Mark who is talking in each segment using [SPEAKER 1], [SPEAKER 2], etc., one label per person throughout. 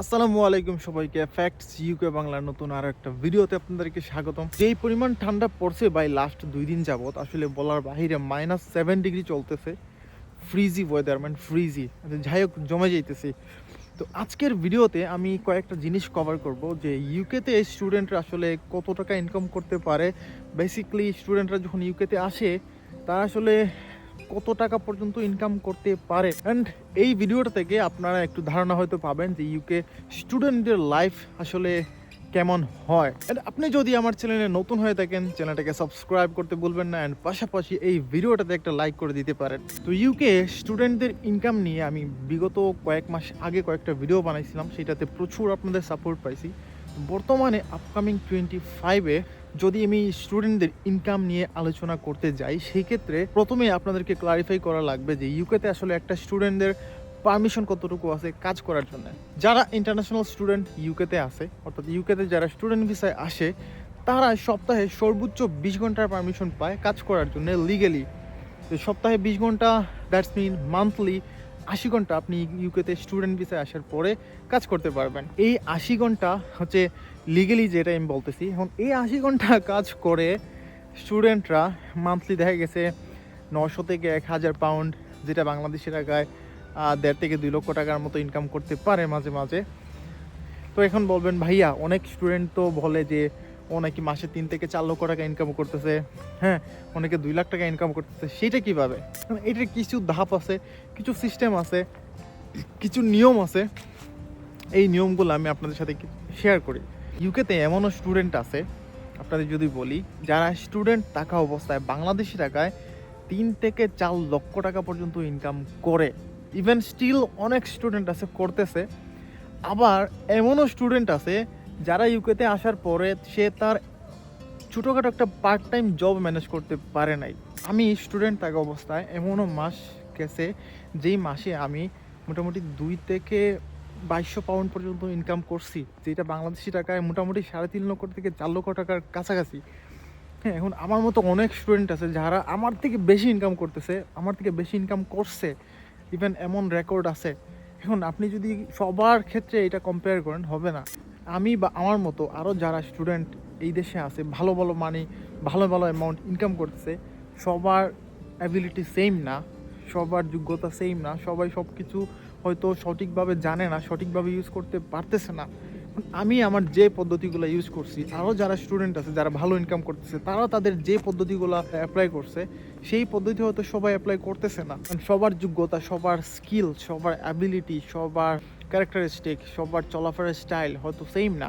[SPEAKER 1] আসসালামু আলাইকুম সবাইকে। ফ্যাক্টস ইউকে বাংলার নতুন আর একটা ভিডিওতে আপনাদেরকে স্বাগতম। যেই পরিমাণ ঠান্ডা পড়ছে বাই লাস্ট দুই দিন যাবৎ, আসলে বলার বাহিরে মাইনাস সেভেন ডিগ্রি চলতেছে। ফ্রিজি ওয়েদার মানে ফ্রিজি যাই হোক, জমে যাইতেছে। তো আজকের ভিডিওতে আমি কয়েকটা জিনিস কভার করব যে ইউকেতে স্টুডেন্টরা আসলে কত টাকা ইনকাম করতে পারে। বেসিক্যালি স্টুডেন্টরা যখন ইউকেতে আসে, তারা আসলে কত টাকা পর্যন্ত ইনকাম করতে পারে? অ্যান্ড এই ভিডিওটা থেকে আপনারা একটু ধারণা হয়তো পাবেন যে ইউকে স্টুডেন্টদের লাইফ আসলে কেমন হয়। অ্যান্ড আপনি যদি আমার চ্যানেলে নতুন হয়ে থাকেন চ্যানেলটাকে সাবস্ক্রাইব করতে ভুলবেন না অ্যান্ড পাশাপাশি এই ভিডিওটাতে একটা লাইক করে দিতে পারেন। তো ইউকে স্টুডেন্টদের ইনকাম নিয়ে আমি বিগত কয়েক মাস আগে কয়েকটা ভিডিও বানাইছিলাম, সেটাতে প্রচুর আপনাদের সাপোর্ট পাইছি। বর্তমানে আপকামিং টোয়েন্টি ফাইভে যদি আমি স্টুডেন্টদের ইনকাম নিয়ে আলোচনা করতে যাই, সেই ক্ষেত্রে প্রথমে আপনাদেরকে ক্লারিফাই করা লাগবে যে ইউকেতে আসলে একটা স্টুডেন্টদের পারমিশন কতটুকু আছে কাজ করার জন্য। যারা ইন্টারন্যাশনাল স্টুডেন্ট ইউকেতে আছে, অর্থাৎ ইউকেতে যারা স্টুডেন্ট ভিসায় আসে, তারা সপ্তাহে সর্বোচ্চ বিশ ঘণ্টার পারমিশন পায় কাজ করার জন্য লিগেলি সপ্তাহে বিশ ঘণ্টা দ্যাটস মিন মান্থলি আশি ঘণ্টা আপনি ইউকেতে স্টুডেন্ট ভিসায় আসার পরে কাজ করতে পারবেন। এই আশি ঘণ্টা হচ্ছে লিগেলি যেটা আমি বলতেছি, এখন এই আশি ঘণ্টা কাজ করে স্টুডেন্টরা মান্থলি দেখা গেছে নশো থেকে এক হাজার পাউন্ড যেটা বাংলাদেশের টাকায় দেড় থেকে দুই লক্ষ টাকার মতো ইনকাম করতে পারে মাঝে মাঝে। তো এখন বলবেন, ভাইয়া, অনেক স্টুডেন্ট তো বলে যে ও নাকি মাসে তিন থেকে চার লক্ষ টাকা ইনকাম করতেছে হ্যাঁ অনেকে দুই লাখ টাকা ইনকাম করতেছে, সেটা কীভাবে? এটার কিছু ধাপ আছে, কিছু সিস্টেম আছে, কিছু নিয়ম আছে। এই নিয়মগুলো আমি আপনাদের সাথে শেয়ার করি। ইউকেতে এমনও স্টুডেন্ট আছে, আপনাদের যদি বলি, যারা স্টুডেন্ট থাকা অবস্থায় বাংলাদেশি টাকায় তিন থেকে চার লক্ষ টাকা পর্যন্ত ইনকাম করে। ইভেন স্টিল অনেক স্টুডেন্ট আছে, করতেছে। আবার এমনও স্টুডেন্ট আছে যারা ইউকেতে আসার পরে সে তার ছোটোখাটো একটা পার্ট টাইম জব ম্যানেজ করতে পারে নাই। আমি স্টুডেন্ট থাকা অবস্থায় এমনও মাস গেছে, যেই মাসে আমি মোটামুটি দুই থেকে বাইশশো পাউন্ড পর্যন্ত ইনকাম করছি, যেটা বাংলাদেশি টাকায় মোটামুটি সাড়ে তিন লক্ষ থেকে চার লক্ষ টাকার কাছাকাছি। হ্যাঁ এখন আমার মতো অনেক স্টুডেন্ট আছে যারা আমার থেকে বেশি ইনকাম করতেছে, আমার থেকে বেশি ইনকাম করছে ইভেন এমন রেকর্ড আছে। এখন আপনি যদি সবার ক্ষেত্রে এটা কম্পেয়ার করেন, হবে না। আমি বা আমার মতো আরও যারা স্টুডেন্ট এই দেশে আছে, ভালো ভালো মানি ভালো ভালো অ্যামাউন্ট ইনকাম করতেছে, সবার অ্যাবিলিটি সেম না, সবার যোগ্যতা সেম না, সবাই সব কিছু হয়তো সঠিকভাবে জানে না, সঠিকভাবে ইউজ করতে পারতেছে না। আমি আমার যে পদ্ধতিগুলো ইউজ করছি আরও যারা স্টুডেন্ট আছে, যারা ভালো ইনকাম করতেছে, তারা তাদের যে পদ্ধতিগুলো অ্যাপ্লাই করছে, সেই পদ্ধতি হয়তো সবাই অ্যাপ্লাই করতেছে না। সবার যোগ্যতা, সবার স্কিল সবার অ্যাবিলিটি সবার ক্যারেক্টারিস্টিক সবার চলাফেরার স্টাইল হয়তো সেম না।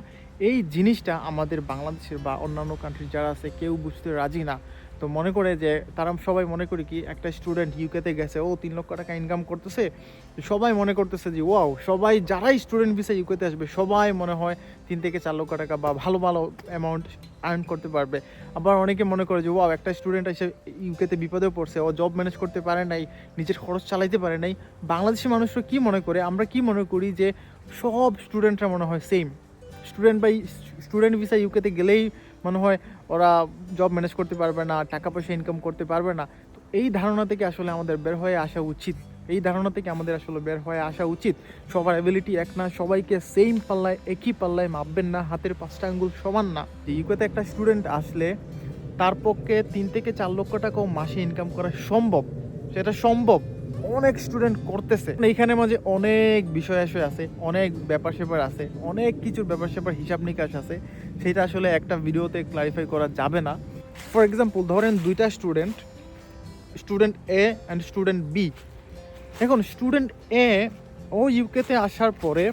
[SPEAKER 1] এই জিনিসটা আমাদের বাংলাদেশের বা অন্যান্য কান্ট্রি যারা আছে, কেউ বুঝতে রাজি না। তো মনে করে যে তারা সবাই মনে করি কি একটা স্টুডেন্ট ইউকেতে গেছে, ও তিন লক্ষ টাকা ইনকাম করতেছে, সবাই মনে করতেছে যে ওয়াও সবাই যারাই স্টুডেন্ট ভিসা ইউকেতে আসবে, সবাই মনে হয় তিন থেকে চার লক্ষ টাকা বা ভালো ভালো অ্যামাউন্ট আর্ন করতে পারবে। আবার অনেকে মনে করে যে ওয়াও একটা স্টুডেন্ট এসে ইউকেতে বিপদে পড়ছে, ও জব ম্যানেজ করতে পারে নাই, নিজের খরচ চালাইতে পারে নাই। বাংলাদেশের মানুষরা কি মনে করে, আমরা কি মনে করি যে, সব স্টুডেন্টরা মনে হয় same student by student visa ইউকেতে গেলেই মনে হয় ওরা জব ম্যানেজ করতে পারবে না, টাকা পয়সা ইনকাম করতে পারবে না। তো এই ধারণা থেকে আসলে আমাদের বের হয়ে আসা উচিত। এই ধারণা থেকে আমাদের আসলে বের হয়ে আসা উচিত। সবার অ্যাবিলিটি এক না, সবাইকে সেম পাল্লায়, একই পাল্লায় মাপবেন না, হাতের পাঁচটা আঙ্গুল সমান না। ইউকেতে একটা স্টুডেন্ট আসলে তার পক্ষে তিন থেকে চার লক্ষ টাকাও মাসে ইনকাম করা সম্ভব। সেটা সম্ভব। অনেক স্টুডেন্ট করতেছে। এইখানে মাঝে অনেক বিষয় আশয় আছে, অনেক ব্যাপার স্যাপার আছে, অনেক কিছুর ব্যাপার স্যাপার হিসাব নিকাশ আছে। সেটা আসলে একটা ভিডিওতে ক্লারিফাই করা যাবে না। ফর এক্সাম্পল ধরেন দুইটা student student A and student B এখন স্টুডেন্ট এ ও ইউকেতে আসার পরে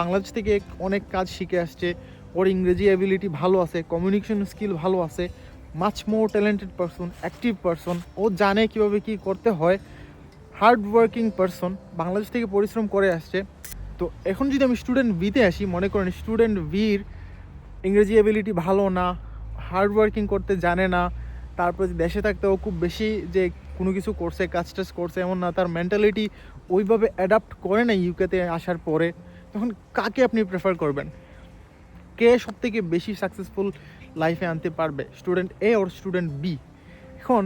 [SPEAKER 1] বাংলাদেশ থেকে অনেক কাজ শিখে আসছে, ওর ইংরেজি অ্যাবিলিটি ভালো আছে কমিউনিকেশন স্কিল ভালো আছে much more talented person active person ও জানে কীভাবে কী করতে হয়। হার্ড ওয়ার্কিং পারসন বাংলাদেশ থেকে পরিশ্রম করে আসছে। তো এখন যদি আমি স্টুডেন্ট বিতে আসি, মনে করেন স্টুডেন্ট বির ইংরেজি অ্যাবিলিটি ভালো না হার্ড ওয়ার্কিং করতে জানে না, তারপরে দেশে থাকতে ও খুব বেশি যে কোনো কিছু করছে, কাজ টাজ করছে এমন না, তার মেন্টালিটি ওইভাবে অ্যাডাপ্ট করে না ইউকেতে আসার পরে। তখন কাকে আপনি প্রেফার করবেন? কে সব থেকে বেশি সাকসেসফুল লাইফে আনতে পারবে? স্টুডেন্ট এ ওর স্টুডেন্ট বি এখন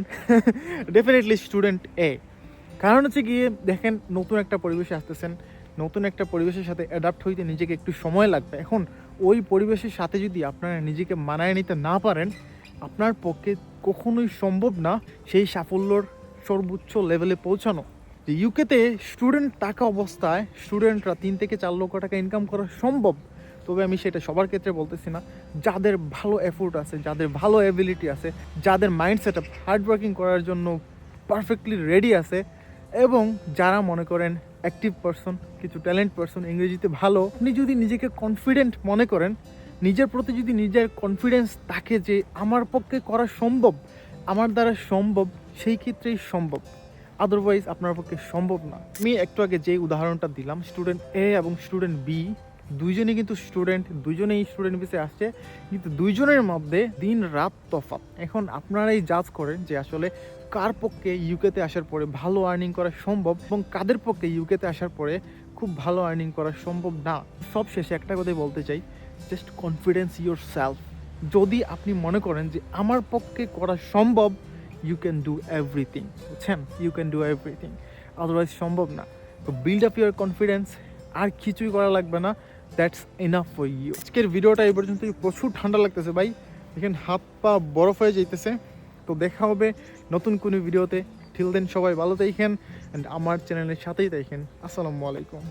[SPEAKER 1] ডেফিনেটলি স্টুডেন্ট এ কারণ হচ্ছে গিয়ে দেখেন নতুন একটা পরিবেশে আসতেছেন, নতুন একটা পরিবেশের সাথে অ্যাডাপ্ট হইতে নিজেকে একটু সময় লাগবে। এখন ওই পরিবেশের সাথে যদি আপনারা নিজেকে মানায় নিতে না পারেন, আপনার পক্ষে কখনোই সম্ভব না সেই সাফল্যর সর্বোচ্চ লেভেলে পৌঁছানো। যে ইউকেতে স্টুডেন্ট টাকা অবস্থায় স্টুডেন্টরা তিন থেকে চার লক্ষ টাকা ইনকাম করা সম্ভব। তবে আমি সেটা সবার ক্ষেত্রে বলতেছি না। যাদের ভালো এফোর্ট আছে, যাদের ভালো অ্যাবিলিটি আছে, যাদের মাইন্ড সেট আপ হার্ডওয়ার্কিং করার জন্য পারফেক্টলি রেডি আছে এবং যারা মনে করেন অ্যাক্টিভ পারসন কিছু ট্যালেন্ট পারসন ইংরেজিতে ভালো, আপনি যদি নিজেকে কনফিডেন্ট মনে করেন, নিজের প্রতি যদি নিজের কনফিডেন্স থাকে যে আমার পক্ষে করা সম্ভব, আমার দ্বারা সম্ভব, সেই ক্ষেত্রেই সম্ভব। আদারওয়াইজ আপনার পক্ষে সম্ভব না। আমি একটু আগে যে উদাহরণটা দিলাম স্টুডেন্ট এ এবং স্টুডেন্ট বি দুইজনেই কিন্তু স্টুডেন্ট দুইজনেই স্টুডেন্ট বেসে আসছে, কিন্তু দুইজনের মধ্যে দিন রাত তফাৎ। এখন আপনারাই জাজ করেন যে আসলে কার পক্ষে ইউকেতে আসার পরে ভালো আর্নিং করা সম্ভব এবং কাদের পক্ষে ইউকেতে আসার পরে খুব ভালো আর্নিং করা সম্ভব না। সব শেষে একটা কথাই বলতে চাই জাস্ট কনফিডেন্স ইউর সেলফ যদি আপনি মনে করেন যে আমার পক্ষে করা সম্ভব ইউ ক্যান ডু এভরিথিং বুঝছেন? You can do everything otherwise সম্ভব না। তো বিল্ড আপ ইউর কনফিডেন্স আর কিছুই করা লাগবে না। দ্যাটস ইনাফ ফর ইউ আজকের ভিডিওটা এই পর্যন্ত প্রচুর ঠান্ডা লাগতেছে ভাই। এখানে হাত পা বরফ হয়ে যাইতেছে। তো দেখা হবে নতুন কোনো ভিডিওতে। ঠিল দেন সবাই ভালো তাইখেন অ্যান্ড আমার চ্যানেলের সাথেই তাইখেন আসসালামু আলাইকুম।